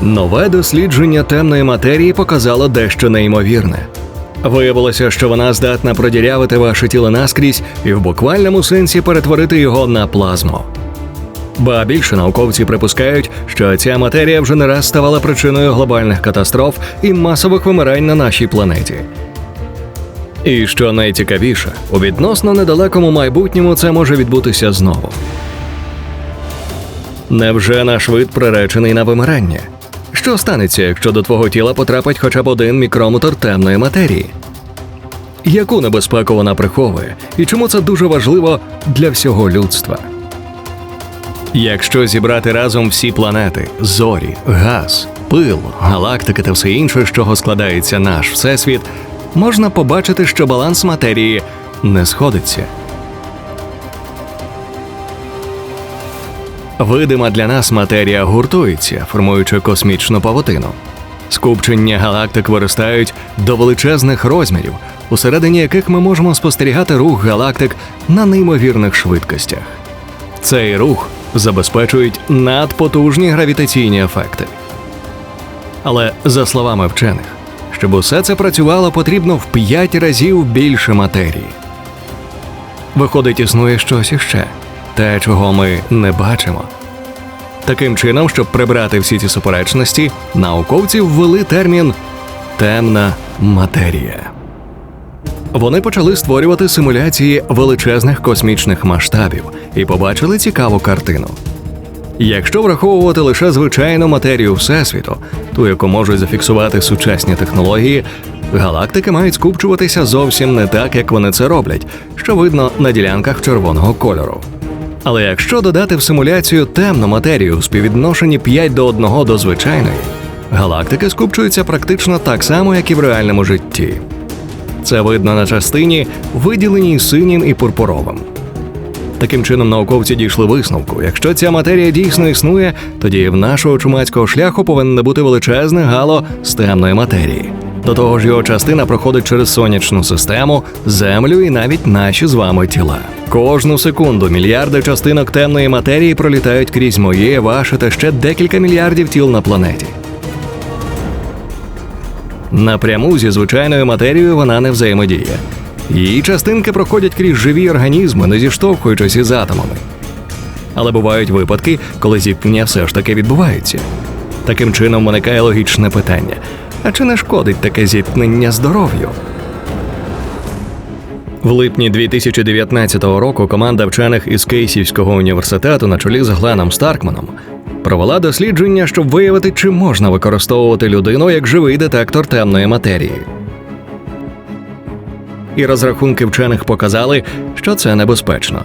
Нове дослідження темної матерії показало дещо неймовірне. Виявилося, що вона здатна продірявити ваше тіло наскрізь і в буквальному сенсі перетворити його на плазму. Ба більше науковці припускають, що ця матерія вже не раз ставала причиною глобальних катастроф і масових вимирань на нашій планеті. І що найцікавіше, у відносно недалекому майбутньому це може відбутися знову. Невже наш вид приречений на вимирання? Що станеться, якщо до твого тіла потрапить хоча б один мікрометр темної матерії? Яку небезпеку вона приховує, і чому це дуже важливо для всього людства? Якщо зібрати разом всі планети, зорі, газ, пил, галактики та все інше, з чого складається наш всесвіт, можна побачити, що баланс матерії не сходиться. Видима для нас матерія гуртується, формуючи космічну павутину. Скупчення галактик виростають до величезних розмірів, усередині яких ми можемо спостерігати рух галактик на неймовірних швидкостях. Цей рух забезпечують надпотужні гравітаційні ефекти. Але за словами вчених, щоб усе це працювало, потрібно в 5 разів більше матерії. Виходить, існує щось іще, те, чого ми не бачимо. Таким чином, щоб прибрати всі ці суперечності, науковці ввели термін темна матерія. Вони почали створювати симуляції величезних космічних масштабів і побачили цікаву картину. Якщо враховувати лише звичайну матерію Всесвіту, ту, яку можуть зафіксувати сучасні технології, галактики мають скупчуватися зовсім не так, як вони це роблять, що видно на ділянках червоного кольору. Але якщо додати в симуляцію темну матерію у співвідношенні 5 до 1 до звичайної, галактики скупчуються практично так само, як і в реальному житті. Це видно на частині, виділеній синім і пурпуровим. Таким чином, науковці дійшли висновку: якщо ця матерія дійсно існує, тоді в нашого чумацького шляху повинне бути величезне гало з темної матерії. До того ж, його частина проходить через сонячну систему, землю і навіть наші з вами тіла. Кожну секунду мільярди частинок темної матерії пролітають крізь моє, ваше та ще декілька мільярдів тіл на планеті. Напряму зі звичайною матерією вона не взаємодіє. Її частинки проходять крізь живі організми, не зіштовхуючись із атомами. Але бувають випадки, коли зіткнення все ж таки відбувається. Таким чином виникає логічне питання: а чи не шкодить таке зіткнення здоров'ю? В липні 2019 року команда вчених із Кейсівського університету на чолі з Гленом Старкманом провела дослідження, щоб виявити, чи можна використовувати людину як живий детектор темної матерії. І розрахунки вчених показали, що це небезпечно.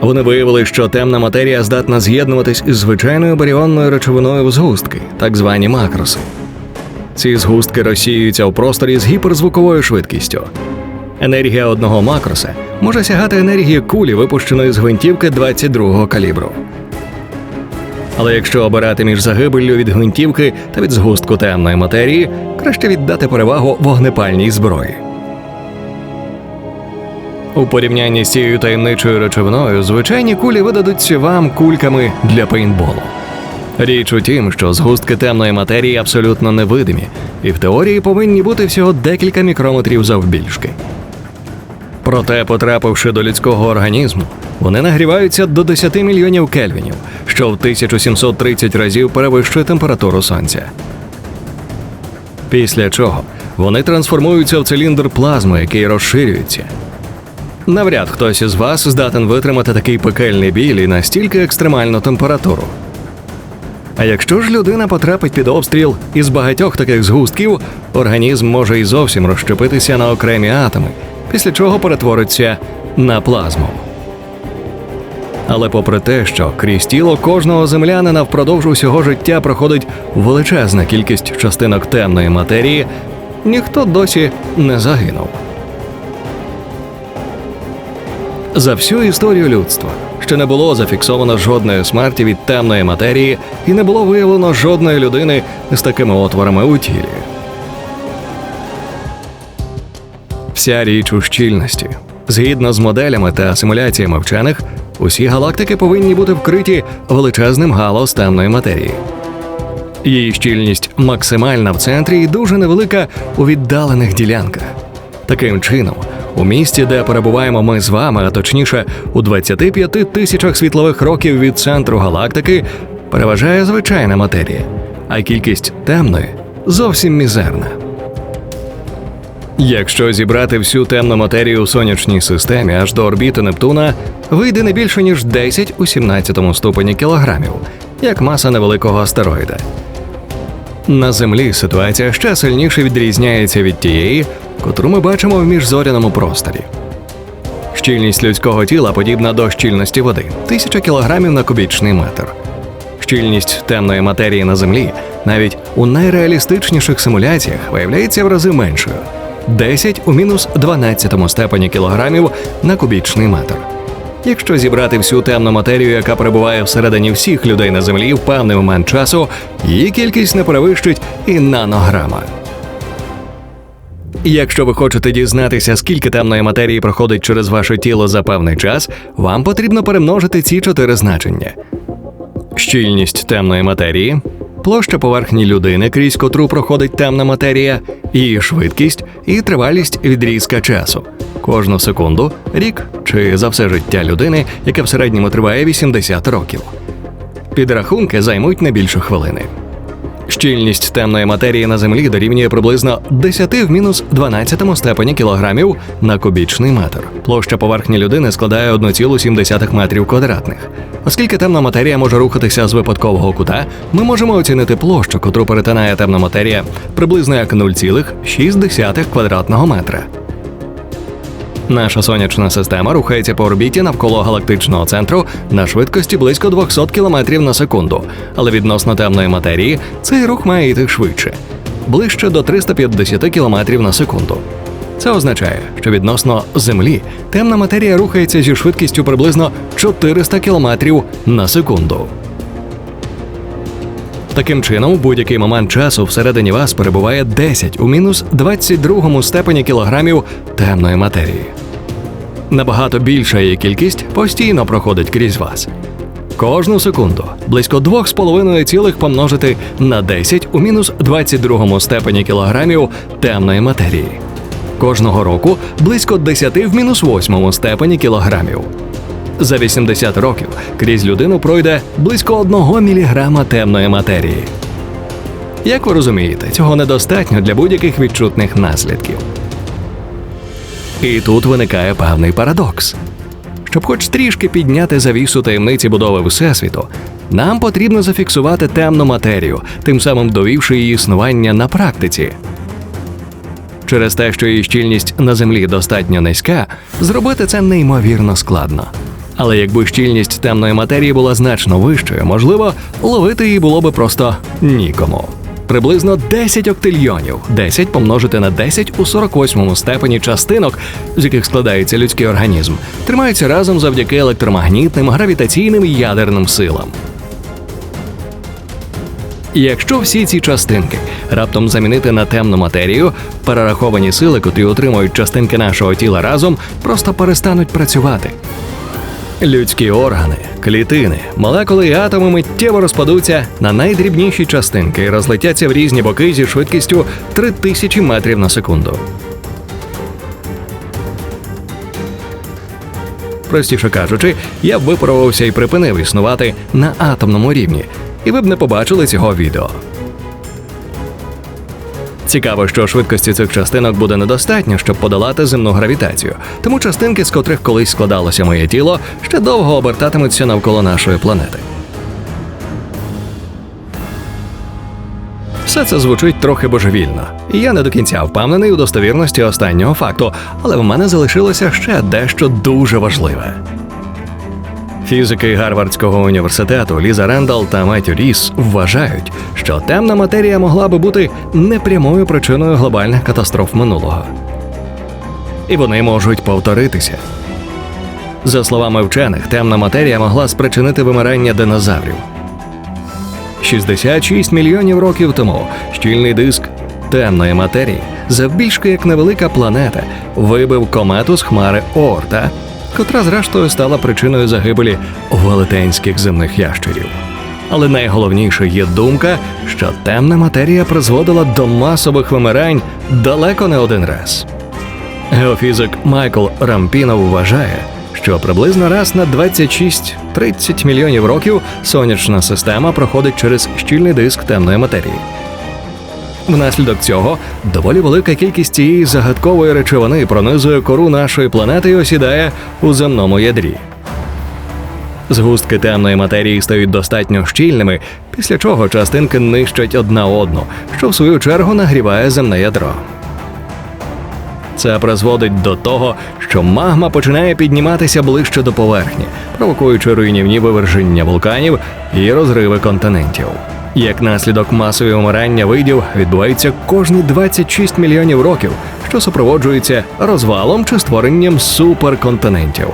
Вони виявили, що темна матерія здатна з'єднуватись із звичайною баріонною речовиною в згустки, так звані макроси. Ці згустки розсіюються в просторі з гіперзвуковою швидкістю. Енергія одного макроса може сягати енергії кулі, випущеної з гвинтівки 22-го калібру. Але якщо обирати між загибеллю від гвинтівки та від згустку темної матерії, краще віддати перевагу вогнепальній зброї. У порівнянні з цією таємничою речовиною звичайні кулі видадуться вам кульками для пейнтболу. Річ у тім, що згустки темної матерії абсолютно невидимі, і в теорії повинні бути всього декілька мікрометрів завбільшки. Проте, потрапивши до людського організму, вони нагріваються до 10 мільйонів кельвінів, що в 1730 разів перевищує температуру сонця. Після чого вони трансформуються в циліндр плазми, який розширюється. Навряд хтось із вас здатен витримати такий пекельний біль і настільки екстремальну температуру. А якщо ж людина потрапить під обстріл із багатьох таких згустків, організм може і зовсім розщепитися на окремі атоми, після чого перетвориться на плазму. Але попри те, що крізь тіло кожного землянина впродовж усього життя проходить величезна кількість частинок темної матерії, ніхто досі не загинув. За всю історію людства ще не було зафіксовано жодної смерті від темної матерії і не було виявлено жодної людини з такими отворами у тілі. Вся річ у щільності. Згідно з моделями та симуляціями вчених, усі галактики повинні бути вкриті величезним гало з темної матерії. Її щільність максимальна в центрі і дуже невелика у віддалених ділянках. Таким чином, у місті, де перебуваємо ми з вами, а точніше у 25 тисячах світлових років від центру галактики, переважає звичайна матерія, а кількість темної зовсім мізерна. Якщо зібрати всю темну матерію у сонячній системі аж до орбіти Нептуна, вийде не більше ніж 10 у 17 ступені кілограмів, як маса невеликого астероїда. На Землі ситуація ще сильніше відрізняється від тієї, котру ми бачимо в міжзоряному просторі. Щільність людського тіла подібна до щільності води 1000 кг на кубічний метр. Щільність темної матерії на Землі навіть у найреалістичніших симуляціях виявляється в рази меншою 10 у мінус 12 степені кілограмів на кубічний метр. Якщо зібрати всю темну матерію, яка перебуває всередині всіх людей на землі в певний момент часу, її кількість не перевищить і нанограма. Якщо ви хочете дізнатися, скільки темної матерії проходить через ваше тіло за певний час, вам потрібно перемножити ці чотири значення: щільність темної матерії, площа поверхні людини, крізь котру проходить темна матерія, її швидкість і тривалість відрізка часу. Кожну секунду, рік чи за все життя людини, яке в середньому триває 80 років. Підрахунки займуть не більше хвилини. Щільність темної матерії на землі дорівнює приблизно 10 в мінус 12 степені кілограмів на кубічний метр. Площа поверхні людини складає 1,7 метрів квадратних. Оскільки темна матерія може рухатися з випадкового кута, ми можемо оцінити площу, котру перетинає темна матерія, приблизно як 0,6 квадратного метра. Наша сонячна система рухається по орбіті навколо галактичного центру на швидкості близько 200 км на секунду, але відносно темної матерії цей рух має йти швидше ближче до 350 км на секунду. Це означає, що відносно Землі темна матерія рухається зі швидкістю приблизно 400 км на секунду. Таким чином, в будь-який момент часу всередині вас перебуває 10 у мінус 22 степені кілограмів темної матерії. Набагато більша її кількість постійно проходить крізь вас. Кожну секунду близько 2,5 цілих помножити на 10 у мінус 22 степені кілограмів темної матерії. Кожного року близько 10 в мінус 8 степені кілограмів. За 80 років крізь людину пройде близько 1 міліграма темної матерії. Як ви розумієте, цього недостатньо для будь-яких відчутних наслідків. І тут виникає певний парадокс. Щоб хоч трішки підняти завісу таємниці будови Всесвіту, нам потрібно зафіксувати темну матерію, тим самим довівши її існування на практиці. Через те, що її щільність на землі достатньо низька, зробити це неймовірно складно. Але якби щільність темної матерії була значно вищою, можливо, ловити її було би просто нікому. Приблизно 10 октильйонів, 10 помножити на 10 у 48 степені частинок, з яких складається людський організм, тримаються разом завдяки електромагнітним, гравітаційним і ядерним силам. І Якщо всі ці частинки раптом замінити на темну матерію, перераховані сили, котрі утримують частинки нашого тіла разом, просто перестануть працювати. Людські органи, клітини, молекули і атоми миттєво розпадуться на найдрібніші частинки і розлетяться в різні боки зі швидкістю 3000 метрів на секунду. Простіше кажучи, я б випарувався і припинив існувати на атомному рівні, і ви б не побачили цього відео. Цікаво, що швидкості цих частинок буде недостатньо, щоб подолати земну гравітацію, тому частинки, з котрих колись складалося моє тіло, ще довго обертатимуться навколо нашої планети. Все це звучить трохи божевільно, і я не до кінця впевнений у достовірності останнього факту, але в мене залишилося ще дещо дуже важливе. Фізики Гарвардського університету Ліза Рендал та Меттю Ріс вважають, що темна матерія могла би бути непрямою причиною глобальних катастроф минулого. І вони можуть повторитися. За словами вчених, темна матерія могла спричинити вимирання динозаврів. 66 мільйонів років тому щільний диск темної матерії, завбільшки як невелика планета, вибив комету з хмари Оорта – котра зрештою стала причиною загибелі велетенських земних ящерів. Але найголовніше є думка, що темна матерія призводила до масових вимирань далеко не один раз. Геофізик Майкл Рампінов вважає, що приблизно раз на 26-30 мільйонів років сонячна система проходить через щільний диск темної матерії. Внаслідок цього доволі велика кількість цієї загадкової речовини пронизує кору нашої планети і осідає у земному ядрі. Згустки темної матерії стають достатньо щільними, після чого частинки нищать одна одну, що в свою чергу нагріває земне ядро. Це призводить до того, що магма починає підніматися ближче до поверхні, провокуючи руйнівні виверження вулканів і розриви континентів. Як наслідок масові умирання видів відбувається кожні 26 мільйонів років, що супроводжується розвалом чи створенням суперконтинентів.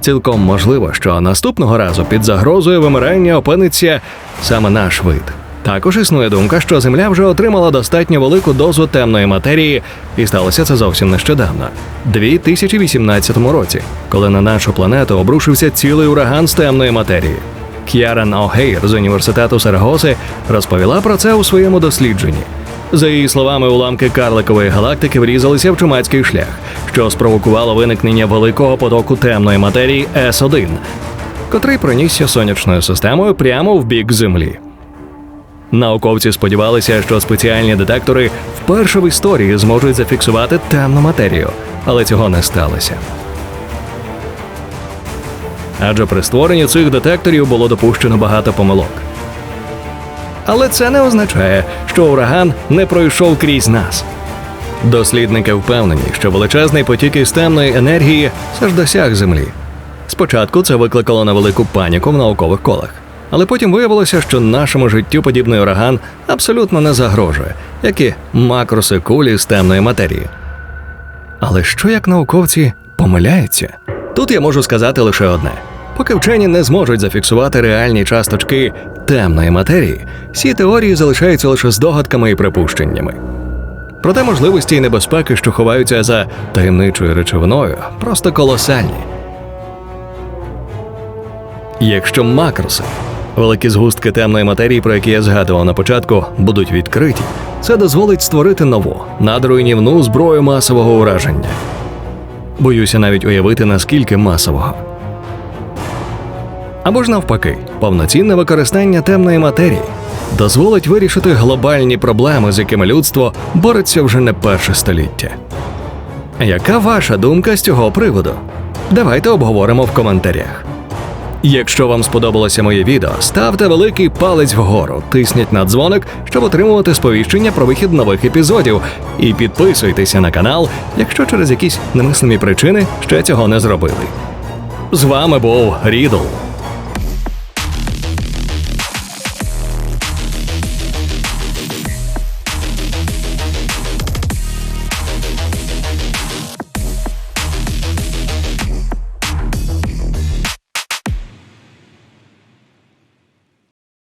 Цілком можливо, що наступного разу під загрозою вимирання опиниться саме наш вид. Також існує думка, що Земля вже отримала достатньо велику дозу темної матерії, і сталося це зовсім нещодавно, 2018 році, коли на нашу планету обрушився цілий ураган з темної матерії. К'яран О'Гейр з університету Сарагоси розповіла про це у своєму дослідженні. За її словами, уламки карликової галактики врізалися в чумацький шлях, що спровокувало виникнення великого потоку темної матерії С1, котрий пронісся сонячною системою прямо в бік Землі. Науковці сподівалися, що спеціальні детектори вперше в історії зможуть зафіксувати темну матерію, але цього не сталося. Адже при створенні цих детекторів було допущено багато помилок. Але це не означає, що ураган не пройшов крізь нас. Дослідники впевнені, що величезний потік із темної енергії все ж досяг Землі. Спочатку це викликало невелику паніку в наукових колах, але потім виявилося, що нашому життю подібний ураган абсолютно не загрожує, як і макроси кулі з темної матерії. Але що як науковці помиляються? Тут я можу сказати лише одне: поки вчені не зможуть зафіксувати реальні часточки темної матерії, всі теорії залишаються лише здогадками і припущеннями. Проте можливості і небезпеки, що ховаються за таємничою речовиною, просто колосальні. Якщо макроси, великі згустки темної матерії, про які я згадував на початку, будуть відкриті, це дозволить створити нову надруйнівну зброю масового ураження. Боюся навіть уявити, наскільки масового. Або ж навпаки, повноцінне використання темної матерії дозволить вирішити глобальні проблеми, з якими людство бореться вже не перше століття. Яка ваша думка з цього приводу? Давайте обговоримо в коментарях. Якщо вам сподобалося моє відео, ставте великий палець вгору, тисніть на дзвоник, щоб отримувати сповіщення про вихід нових епізодів, і підписуйтеся на канал, якщо через якісь немислимі причини ще цього не зробили. З вами був Рідл.